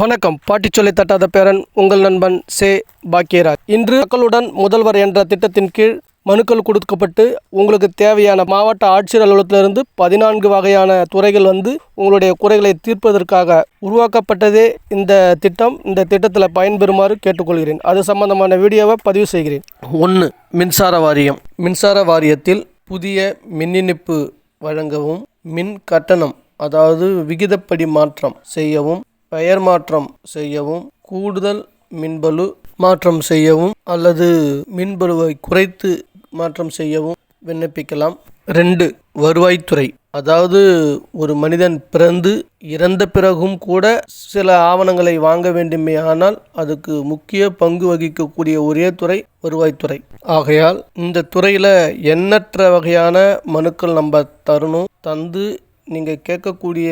வணக்கம். பாட்டி சொல்லி தட்டாத பேரன் உங்கள் நண்பன் சே. பாக்கியராஜ். இன்று மக்களுடன் முதல்வர் என்ற திட்டத்தின் கீழ் மனுக்கள் கொடுக்கப்பட்டு உங்களுக்கு தேவையான மாவட்ட ஆட்சியர் அலுவலகத்திலிருந்து பதினான்கு வகையான துறைகள் வந்து உங்களுடைய குறைகளை தீர்ப்பதற்காக உருவாக்கப்பட்டதே இந்த திட்டம். இந்த திட்டத்தில் பயன்பெறுமாறு கேட்டுக்கொள்கிறேன். அது சம்பந்தமான வீடியோவை பதிவு செய்கிறேன். ஒன்று மின்சார வாரியம். மின்சார வாரியத்தில் புதிய மின் இணைப்பு வழங்கவும் மின் கட்டணம் அதாவது விகிதப்படி மாற்றம் செய்யவும் பெயர் மாற்றம் செய்யவும் கூடுதல் மின்பலு மாற்றம் செய்யவும் அல்லது மின்பலுவை குறைத்து மாற்றம் செய்யவும் விண்ணப்பிக்கலாம். ரெண்டு வருவாய்த்துறை அதாவது ஒரு மனிதன் பிறந்து இறந்த பிறகும் கூட சில ஆவணங்களை வாங்க வேண்டுமே ஆனால் அதுக்கு முக்கிய பங்கு வகிக்கக்கூடிய ஒரே துறை வருவாய்த்துறை ஆகையால் இந்த துறையில் எண்ணற்ற வகையான மனுக்கள் நம்ம தரணும் தந்து நீங்கள் கேட்கக்கூடிய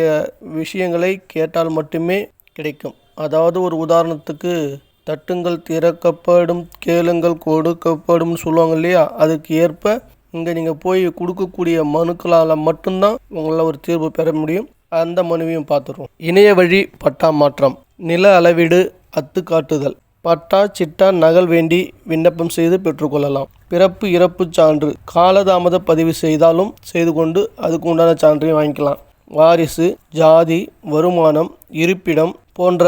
விஷயங்களை கேட்டால் மட்டுமே கிடைக்கும். அதாவது ஒரு உதாரணத்துக்கு தட்டுங்கள் திறக்கப்படும் கேளுங்கள் கொடுக்கப்படும் சொல்லுவாங்க இல்லையா? அதுக்கு ஏற்ப இங்கே நீங்கள் போய் கொடுக்கக்கூடிய மனுக்களால் மட்டும்தான் உங்களால் ஒரு தீர்வு பெற முடியும். அந்த மனுவையும் பார்த்துருவோம். இணைய வழி பட்டா மாற்றம். நில அளவீடு அத்து காட்டுதல் பட்டா சிட்டா நகல் வேண்டி விண்ணப்பம் செய்து பெற்றுக்கொள்ளலாம். பிறப்பு இறப்பு சான்று காலதாமத பதிவு செய்தாலும் செய்து கொண்டு அதுக்கு உண்டான சான்றையும் வாங்கிக்கலாம். வாரிசு ஜாதி வருமானம் இருப்பிடம் போன்ற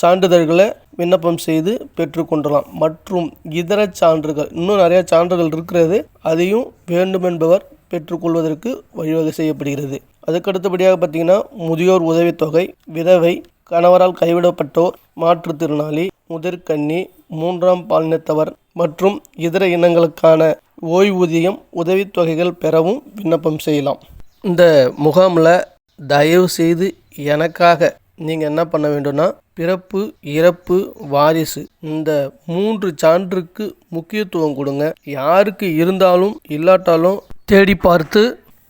சான்றிதழ்களை விண்ணப்பம் செய்து பெற்றுக்கொள்ளலாம் மற்றும் இதர சான்றுகள் இன்னும் நிறைய சான்றுகள் இருக்கிறது. அதையும் வேண்டுமென்பவர் பெற்றுக்கொள்வதற்கு வழிவகை செய்யப்படுகிறது. அதுக்கடுத்தபடியாக பார்த்தீங்கன்னா முதியோர் உதவித்தொகை விதவை கணவரால் கைவிடப்பட்டோர் மாற்றுத்திறனாளி முதிர்கன்னி மூன்றாம் பாலினத்தவர் மற்றும் இதர இனங்களுக்கான ஓய்வூதியம் உதவித்தொகைகள் பெறவும் விண்ணப்பம் செய்யலாம். இந்த முகாமில் தயவு செய்து எனக்காக நீங்கள் என்ன பண்ண வேண்டும்னா பிறப்பு இறப்பு வாரிசு இந்த மூன்று சான்றுக்கு முக்கியத்துவம் கொடுங்க. யாருக்கு இருந்தாலும் இல்லாட்டாலும் தேடி பார்த்து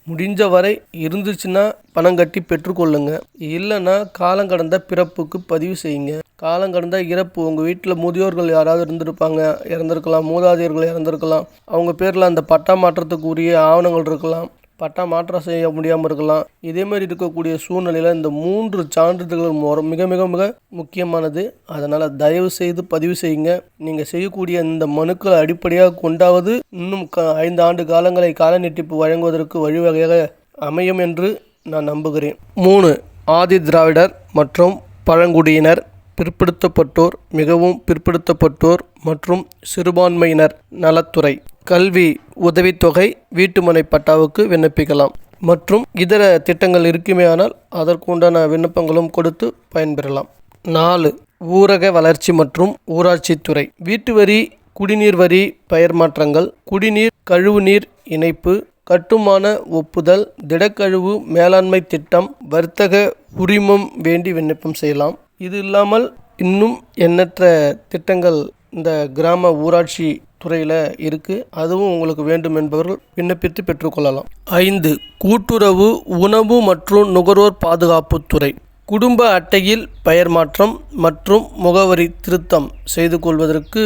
முடிஞ்ச வரை இருந்துச்சுன்னா பணம் கட்டி பெற்றுக்கொள்ளுங்க இல்லைன்னா காலம் கடந்த பிறப்புக்கு பதிவு செய்யுங்க. காலம் கடந்த இறப்பு உங்கள் வீட்டில் முதியோர்கள் யாராவது இருந்திருப்பாங்க இறந்துருக்கலாம் மூதாதையர்கள் இறந்துருக்கலாம். அவங்க பேரில் அந்த பட்டா மாற்றத்துக்கு உரிய ஆவணங்கள் இருக்கலாம். பட்டா மாற்றம் செய்ய முடியாமல் இருக்கலாம். இதே மாதிரி இருக்கக்கூடிய சூழ்நிலையில் இந்த மூன்று சான்றிதழ்கள் மிக மிக மிக முக்கியமானது. அதனால் தயவு செய்து பதிவு செய்யுங்க. நீங்கள் செய்யக்கூடிய இந்த மனுக்களை அடிப்படையாக கொண்டாவது இன்னும் க ஐந்து ஆண்டு காலங்களை கால நீட்டிப்பு வழங்குவதற்கு வழிவகையாக அமையும் என்று நான் நம்புகிறேன். மூணு ஆதி திராவிடர் மற்றும் பழங்குடியினர் பிற்படுத்தப்பட்டோர் மிகவும் பிற்படுத்தப்பட்டோர் மற்றும் சிறுபான்மையினர் நலத்துறை. கல்வி உதவித்தொகை வீட்டுமனை பட்டாவுக்கு விண்ணப்பிக்கலாம். மற்றும் இதர திட்டங்கள் இருக்குமேயானால் அதற்குண்டான விண்ணப்பங்களும் கொடுத்து பயன்பெறலாம். நாலு ஊரக வளர்ச்சி மற்றும் ஊராட்சித்துறை வீட்டு வரி குடிநீர் வரி பெயர் மாற்றங்கள் குடிநீர் கழிவுநீர் இணைப்பு கட்டுமான ஒப்புதல் திடக்கழிவு மேலாண்மை திட்டம் வர்த்தக உரிமம் வேண்டி விண்ணப்பம் செய்யலாம். இது இல்லாமல் இன்னும் எண்ணற்ற திட்டங்கள் இந்த கிராம ஊராட்சி துறையில் இருக்குது அதுவும் உங்களுக்கு வேண்டும் என்பவர்கள் விண்ணப்பித்து பெற்றுக்கொள்ளலாம் ஐந்து கூட்டுறவு உணவு மற்றும் நுகர்வோர் பாதுகாப்பு துறை. குடும்ப அட்டையில் பெயர் மாற்றம் மற்றும் முகவரி திருத்தம் செய்து கொள்வதற்கு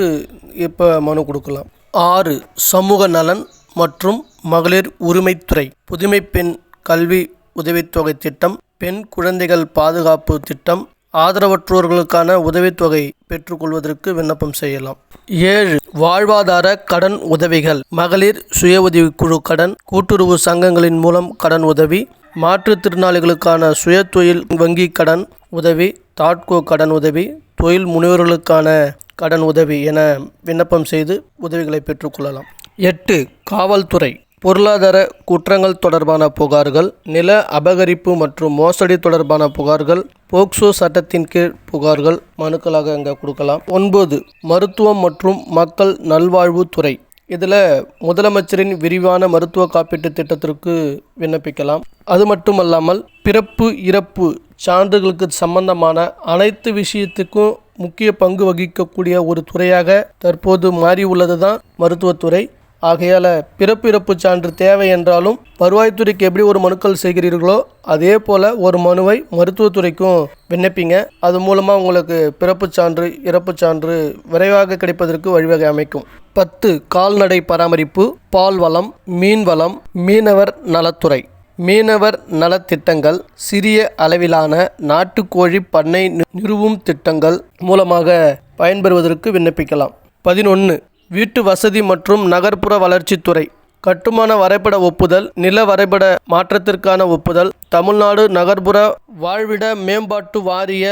இப்போ மனு கொடுக்கலாம். ஆறு சமூக நலன் மற்றும் மகளிர் உரிமைத்துறை புதுமை பெண் கல்வி உதவித்தொகை திட்டம் பெண் குழந்தைகள் பாதுகாப்பு திட்டம் ஆதரவற்றோர்களுக்கான உதவித்தொகை பெற்றுக்கொள்வதற்கு விண்ணப்பம் செய்யலாம். ஏழு வாழ்வாதார கடன் உதவிகள். மகளிர் சுய உதவிக்குழு கடன். கூட்டுறவு சங்கங்களின் மூலம் கடன் உதவி. மாற்றுத்திறனாளிகளுக்கான சுய தொழில் வங்கி கடன் உதவி. தாட்கோ கடன் உதவி. தொழில் முனைவர்களுக்கான கடன் உதவி என விண்ணப்பம் செய்து உதவிகளை பெற்றுக்கொள்ளலாம் எட்டு காவல்துறை. பொருளாதார குற்றங்கள் தொடர்பான புகார்கள் நில அபகரிப்பு மற்றும் மோசடி தொடர்பான புகார்கள் போக்சோ சட்டத்தின் கீழ் புகார்கள் மனுக்களாக இங்கே கொடுக்கலாம். ஒன்பது மருத்துவம் மற்றும் மக்கள் நல்வாழ்வுத்துறை இதில் முதலமைச்சரின் விரிவான மருத்துவ காப்பீட்டு திட்டத்திற்கு விண்ணப்பிக்கலாம். அது மட்டுமல்லாமல் பிறப்பு இறப்பு சான்றுகளுக்கு சம்பந்தமான அனைத்து விஷயத்துக்கும் முக்கிய பங்கு வகிக்கக்கூடிய ஒரு துறையாக தற்போது மாறி உள்ளது தான் மருத்துவத்துறை. ஆகையால் பிறப்பு இறப்பு சான்று தேவை என்றாலும் வருவாய்த்துறைக்கு எப்படி ஒரு மனுக்கள் செய்கிறீர்களோ அதே போல் ஒரு மனுவை மருத்துவத்துறைக்கும் விண்ணப்பிங்க. அது மூலமாக உங்களுக்கு பிறப்பு சான்று இறப்பு சான்று விரைவாக கிடைப்பதற்கு வழிவகை அமைக்கும். பத்து கால்நடை பராமரிப்பு பால் வளம் மீன் வளம் மீனவர் நலத்துறை. மீனவர் நலத்திட்டங்கள் சிறிய அளவிலான நாட்டுக்கோழி பண்ணை நிறுவும் திட்டங்கள் மூலமாக பயன்பெறுவதற்கு விண்ணப்பிக்கலாம். பதினொன்று வீட்டு வசதி மற்றும் நகர்ப்புற வளர்ச்சித்துறை கட்டுமான வரைபட ஒப்புதல் நில வரைபட மாற்றத்திற்கான ஒப்புதல் தமிழ்நாடு நகர்ப்புற வாழ்விட மேம்பாட்டு வாரிய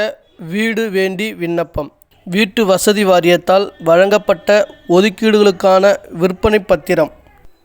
வீடு வேண்டி விண்ணப்பம். வீட்டு வசதி வாரியத்தால் வழங்கப்பட்ட ஒதுக்கீடுகளுக்கான விற்பனை பத்திரம்.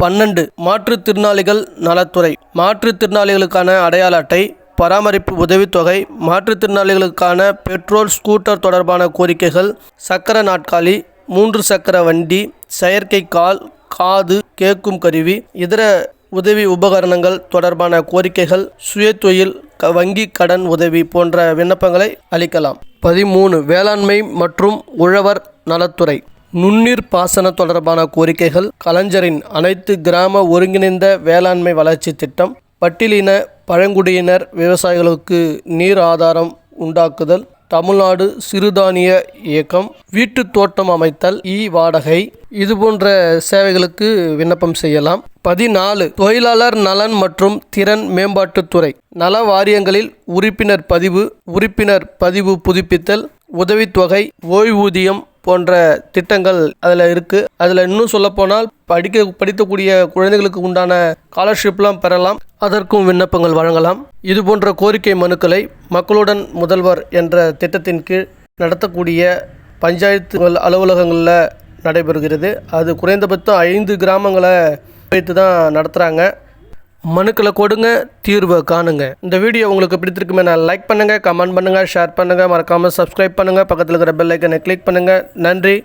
பன்னெண்டு மாற்றுத்திறனாளிகள் நலத்துறை. மாற்றுத்திறனாளிகளுக்கான அடையாள அட்டை பராமரிப்பு உதவித்தொகை மாற்றுத்திறனாளிகளுக்கான பெட்ரோல் ஸ்கூட்டர் தொடர்பான கோரிக்கைகள் சக்கர நாட்காலி மூன்று சக்கர வண்டி செயற்கை கால் காது கேட்கும் கருவி இதர உதவி உபகரணங்கள் தொடர்பான கோரிக்கைகள் சுயதொழில் க வங்கி கடன் உதவி போன்ற விண்ணப்பங்களை அளிக்கலாம். பதிமூணு வேளாண்மை மற்றும் உழவர் நலத்துறை. நுண்ணீர் பாசன தொடர்பான கோரிக்கைகள் கலைஞரின் அனைத்து கிராம ஒருங்கிணைந்த வேளாண்மை வளர்ச்சி திட்டம் பட்டியலின பழங்குடியினர் விவசாயிகளுக்கு நீர் ஆதாரம் உண்டாக்குதல் தமிழ்நாடு சிறுதானிய இயக்கம் வீட்டு தோட்டம் அமைத்தல் இ வாடகை. இது போன்ற சேவைகளுக்கு விண்ணப்பம் செய்யலாம். பதினாலு தொழிலாளர் நலன் மற்றும் திறன் மேம்பாட்டுத்துறை நல வாரியங்களில் உறுப்பினர் பதிவு உறுப்பினர் பதிவு புதுப்பித்தல் உதவித்தொகை ஓய்வூதியம் போன்ற திட்டங்கள் அதில் இருக்குது அதில் இன்னும் சொல்லப்போனால் படிக்க படிக்கக்கூடிய குழந்தைகளுக்கு உண்டான ஸ்காலர்ஷிப்லாம் பெறலாம். அதற்கும் விண்ணப்பங்கள் வழங்கலாம். இது போன்ற கோரிக்கை மனுக்களை மக்களுடன் முதல்வர் என்ற திட்டத்தின் கீழ் நடத்தக்கூடிய பஞ்சாயத்துகள் அலுவலகங்களில் நடைபெறுகிறது. அது குறைந்தபட்சம் ஐந்து கிராமங்களை வைத்து தான் நடத்துகிறாங்க மனுக்களை கொடுங்க தீர்வை காணுங்க. இந்த வீடியோ உங்களுக்கு பிடித்திருக்குமே நான் லைக் பண்ணுங்கள் கமெண்ட் பண்ணுங்கள் ஷேர் பண்ணுங்கள் மறக்காமல் சப்ஸ்கிரைப் பண்ணுங்கள் பக்கத்தில் இருக்கிற பெல் ஐக்கனை கிளிக் பண்ணுங்கள் நன்றி.